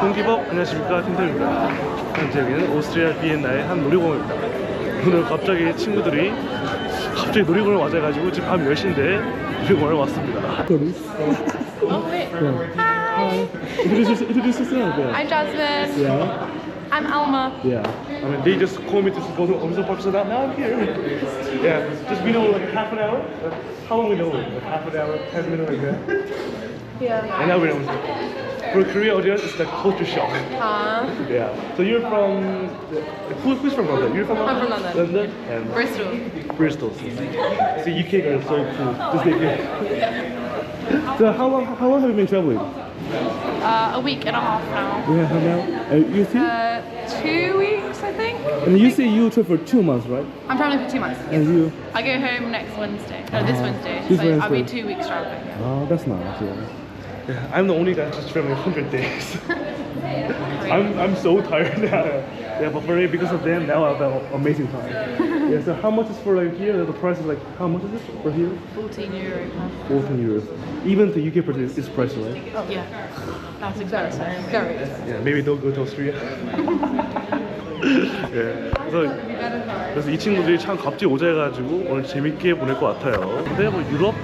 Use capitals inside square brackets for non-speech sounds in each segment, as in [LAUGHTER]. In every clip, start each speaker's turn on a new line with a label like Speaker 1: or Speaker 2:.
Speaker 1: 공기법 안녕하십니까 팀들입니다 현재 여기는 오스트리아 비엔나의 한 놀이공원입니다 오늘 갑자기 친구들이 갑자기 놀이공원을 맞아가지고 지금 밤 10시인데 놀이공원에 왔습니다
Speaker 2: Oh, wait. Hi.
Speaker 1: Introduce, introduce yourself yeah.
Speaker 2: I'm Jasmine.
Speaker 1: yeah
Speaker 2: I'm Alma.
Speaker 1: yeah I mean they just called me to go to Omso Park so now now I'm here yeah just we know like half an hour Uh, how long we know like half an hour 10 minutes like that
Speaker 2: Yeah.
Speaker 1: and now we know for Korea audience it's like culture shock
Speaker 2: Huh?
Speaker 1: Yeah. So you're from who, who's from London? You're from London.
Speaker 2: I'm from London.
Speaker 1: London and
Speaker 2: Bristol.
Speaker 1: Bristol. So UK girls so cool. Just like it. So how long how long have you been traveling?
Speaker 2: Uh, a week and a half now.
Speaker 1: Yeah, how now? Uh, you see?
Speaker 2: Uh, two weeks, I think.
Speaker 1: and you say you trip for two months, right?
Speaker 2: I'm traveling for two months.
Speaker 1: And you?
Speaker 2: I go home next Wednesday. No, this
Speaker 1: Ah,
Speaker 2: Wednesday.
Speaker 1: this
Speaker 2: so I'll be two weeks traveling.
Speaker 1: Oh, that's nice. Yeah. Yeah, I'm the only guy just traveling 100 days. I'm I'm so tired now. Yeah, but for me, because of them, now I have an amazing time. Yeah. So how much is for like here? The price is like how much is it for here?
Speaker 2: 14 euro.
Speaker 1: 14 euros. Even the UK price is is price, right?
Speaker 2: Oh, yeah. That's expensive. Very expensive.
Speaker 1: Yeah, maybe don't go to Austria. 예, 그래서 그래서 이 친구들이 참 값지 오자 해가지고 오늘 재밌게 보낼 것 같아요. 근데 뭐 유럽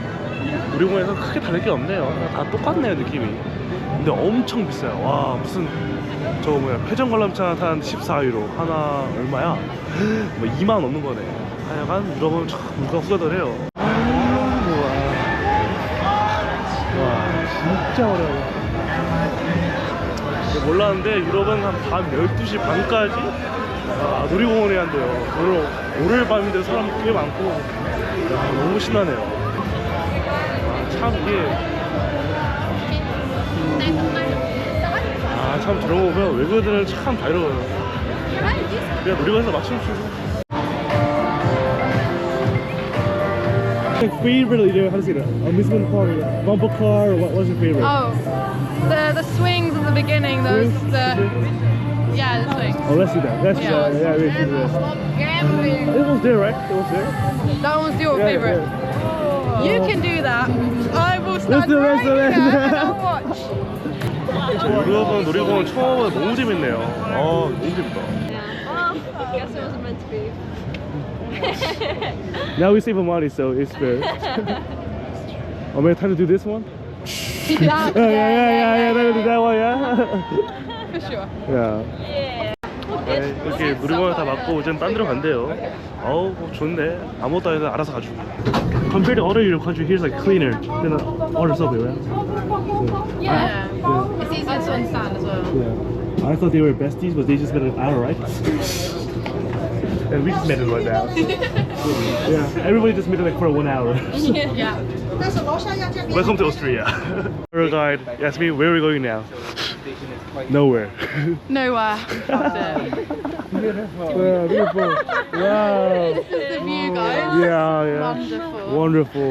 Speaker 1: 놀이공원에서 크게 다를 게 없네요. 다 똑같네요 느낌이. 근데 엄청 비싸요. 와 무슨 저 뭐야 회전 관람차 한 14유로 하나 얼마야? [GASPS] 뭐 2만 원 넘는 거네. 하여간 유럽은 참 물가 후덜덜해요. 와 진짜 어려워. 몰랐는데 유럽은 한 밤 12시 반까지 아, 놀이공원에 한대요. 오늘, 오늘 밤인데 사람 꽤 많고 야, 너무 신나네요. 아, 참 이게 아 참 저런 거 보면 외국인들은 참 자유로워요. 그냥 놀이공원에서 막춤 추고 favorite you know, how to say that? Amusement park, bumper car, what was your favorite?
Speaker 2: Oh, the the swings at the beginning. Those
Speaker 1: Swings?
Speaker 2: the yeah the swings.
Speaker 1: Oh, let's do that. Let's
Speaker 2: Yeah.
Speaker 1: uh, yeah, let's do that. It was there, right? It was there.
Speaker 2: That one's your
Speaker 1: Yeah,
Speaker 2: favorite.
Speaker 1: yeah.
Speaker 2: You can do that. I will stand
Speaker 1: it,
Speaker 2: right
Speaker 1: it.
Speaker 2: here and I'll watch.
Speaker 1: 놀이공원 처음 와서 너무 재밌네요. 아, 너무 재밌다.
Speaker 3: Guess it wasn't meant to be.
Speaker 1: Now we save money, so it's fair. Oh, maybe time to do this one?
Speaker 2: Yeah,
Speaker 1: Yeah, yeah, yeah, yeah, yeah. Time to do that one, yeah.
Speaker 2: for sure.
Speaker 1: yeah. 네, 이렇게 놀이공원 다 맞고 이제 딴 데로 간대요. 어우, 뭐 좋네. 아무것도 안 해도 알아서 가지고. Compared to other Europe countries, here's like cleaner than other subway, right?
Speaker 2: Yeah.
Speaker 1: Yeah.
Speaker 2: It's easier to understand as well.
Speaker 1: Yeah. I thought they were besties, but they just got an hour, right? and we just met it right now. yeah, everybody just met it like for one hour.
Speaker 2: Yeah.
Speaker 1: Welcome to Austria. [LAUGHS] Tour guide asked me where are we going now. Nowhere.
Speaker 2: Nowhere. That's it.
Speaker 1: wow, beautiful. Wow.
Speaker 2: This is the view, guys.
Speaker 1: Yeah, yeah.
Speaker 2: Wonderful.
Speaker 1: Wonderful.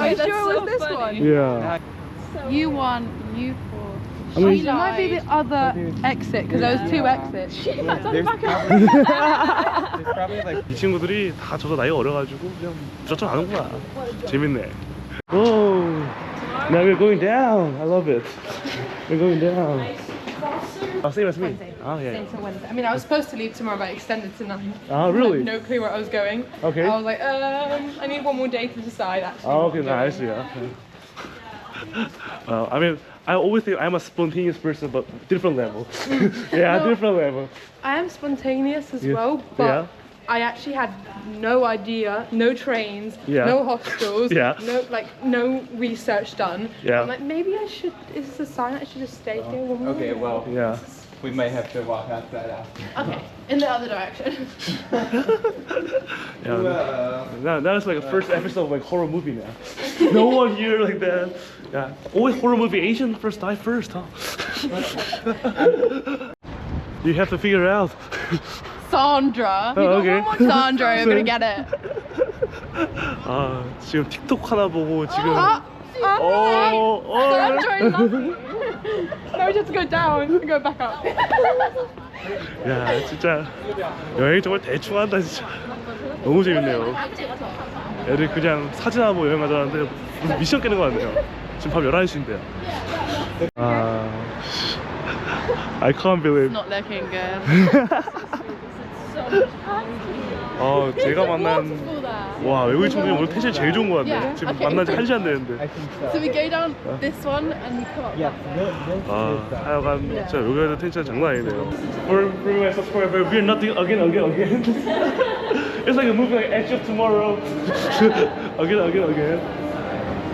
Speaker 2: Are you sure it was this one?
Speaker 1: Yeah.
Speaker 2: You one, you four.
Speaker 1: I mean-
Speaker 2: She might be the other exit because there was two exits.
Speaker 1: 이 친구들이 다 저도 나이가 어려가지고 그냥 안 오구나. 재밌네. Oh, now we're going down. I love it. We're going down. Oh, same as me. Oh, yeah.
Speaker 2: Until Wednesday. I mean, I was supposed to leave tomorrow, but I extended to nine.
Speaker 1: Oh, really?
Speaker 2: No clue where I was going.
Speaker 1: Okay.
Speaker 2: I was like, um, I need one more day to decide. Actually.
Speaker 1: Oh, okay, nice, yeah. [LAUGHS] well, I mean, I always think I'm a spontaneous person, but different level. Mm. [LAUGHS] yeah,
Speaker 2: No.
Speaker 1: different level.
Speaker 2: I am spontaneous as
Speaker 1: Yeah.
Speaker 2: well, but
Speaker 1: Yeah.
Speaker 2: I actually had no idea, no trains,
Speaker 1: Yeah.
Speaker 2: no hostels, [LAUGHS]
Speaker 1: Yeah.
Speaker 2: no like no research done.
Speaker 1: Yeah.
Speaker 2: I'm like maybe I should. Is this a sign I should just stay here one more?
Speaker 4: Okay, well,
Speaker 1: Yeah.
Speaker 4: we may have to walk outside after.
Speaker 2: Okay, in the other direction. [LAUGHS]
Speaker 1: Yeah.
Speaker 4: Uh,
Speaker 1: Now, now it's like a first episode of like horror movie now. [LAUGHS] no one here like that. Yeah. Always horror movie. Asian first die first, huh? you have to figure it out.
Speaker 2: Sandra.
Speaker 1: Oh, okay.
Speaker 2: Sandra, you're gonna get it.
Speaker 1: 아 지금 틱톡 하나 보고 지금.
Speaker 2: Ah, ah,
Speaker 1: 어, 어.
Speaker 2: Sandra is laughing. No, just go down and go back up.
Speaker 1: 야 진짜 여행 정말 대충 한다 진짜. 너무 재밌네요. 애들 그냥 사진 하고 여행 가자는데 무슨 미션 깨는 거 같네요. 지금 밤 11시인데요. 아, I can't believe.
Speaker 2: Not looking good.
Speaker 1: 아 제가 만난. 와 외국인 친구 중에 오늘 텐션 제일 좋은 것 같네.
Speaker 2: Yeah,
Speaker 1: 지금
Speaker 2: okay.
Speaker 1: 만난 지 한 시간 됐는데.
Speaker 4: So.
Speaker 2: We go down this one and we come up.
Speaker 4: This
Speaker 1: 아 하여간 진짜 여기에도 텐션 장난 아니네요. For for my subscriber, we're nothing again again again. It's like a movie like Edge of Tomorrow. again again again.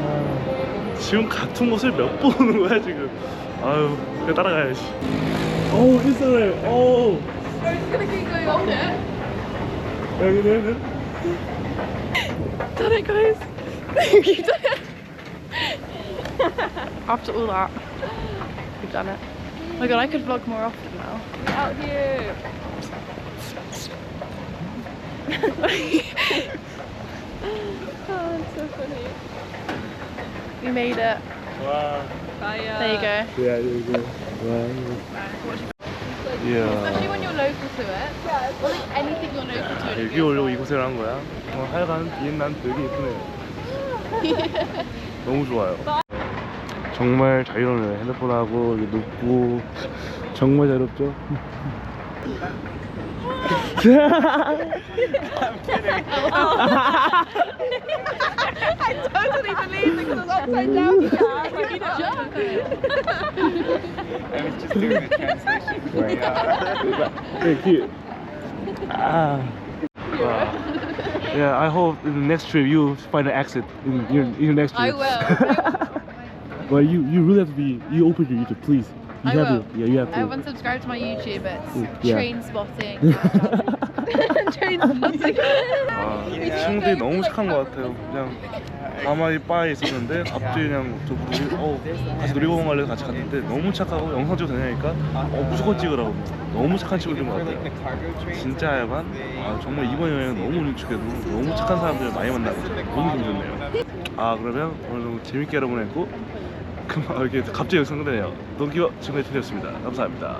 Speaker 1: 아, 지금 같은 곳을 몇 번 오는 거야 지금. 아유 그냥 따라가야지. 오 인스타그램. 오
Speaker 2: Just gonna keep going on it.
Speaker 1: There you go.
Speaker 2: Done it, guys. You've done it. [LAUGHS] After all that, we've done it. Oh my god, I could vlog more often now.
Speaker 3: Out here. [LAUGHS] Oh, so funny.
Speaker 2: We made it.
Speaker 1: Wow.
Speaker 3: Bye. Uh...
Speaker 2: There you go.
Speaker 1: Yeah, there you go.
Speaker 2: Bye.
Speaker 1: Bye. 야.
Speaker 2: when you're local to it. Or like anything you're local to.
Speaker 1: 여기 오려고 이곳을 한 거야. 어, 하여간 비엔난 되게 예쁘네요. [LAUGHS] 너무 좋아요. 정말 자유로워요. 핸드폰하고 이게 눕고 정말 자유롭죠. [LAUGHS] [LAUGHS]
Speaker 2: I totally believe it because I was upside down.
Speaker 4: I was just doing the translation [LAUGHS] for you.
Speaker 1: Very cute. Ah. Wow. Yeah, I hope in the next trip you find an exit in your, in your next
Speaker 2: I
Speaker 1: trip.
Speaker 2: will. [LAUGHS]
Speaker 1: But you, you really have to be, you open your YouTube, please. You
Speaker 2: I
Speaker 1: have
Speaker 2: will.
Speaker 1: to. Yeah, you have to.
Speaker 2: Everyone subscribe to my YouTube. It's
Speaker 1: Yeah.
Speaker 2: train spotting. [LAUGHS]
Speaker 1: 아, 친구들이 너무 착한 것 같아요. 그냥 가만히 바에 있었는데 갑자기 그냥 저 우리 어 같이 놀이공원 갈래 같이 갔는데 너무 착하고 영상 찍어도 되냐니까 어 무조건 찍으라고 너무 착한 친구들인 것 같아요. 진짜 하여간 아, 정말 이번 여행은 너무 운축해도 너무 착한 사람들 많이 만나고 너무 기분 좋네요. 아 그러면 오늘 너무 재밌게 여러분 했고 그만 이렇게 갑자기 영상 끝내네요. 동기와 친구의 팀이었습니다. 감사합니다.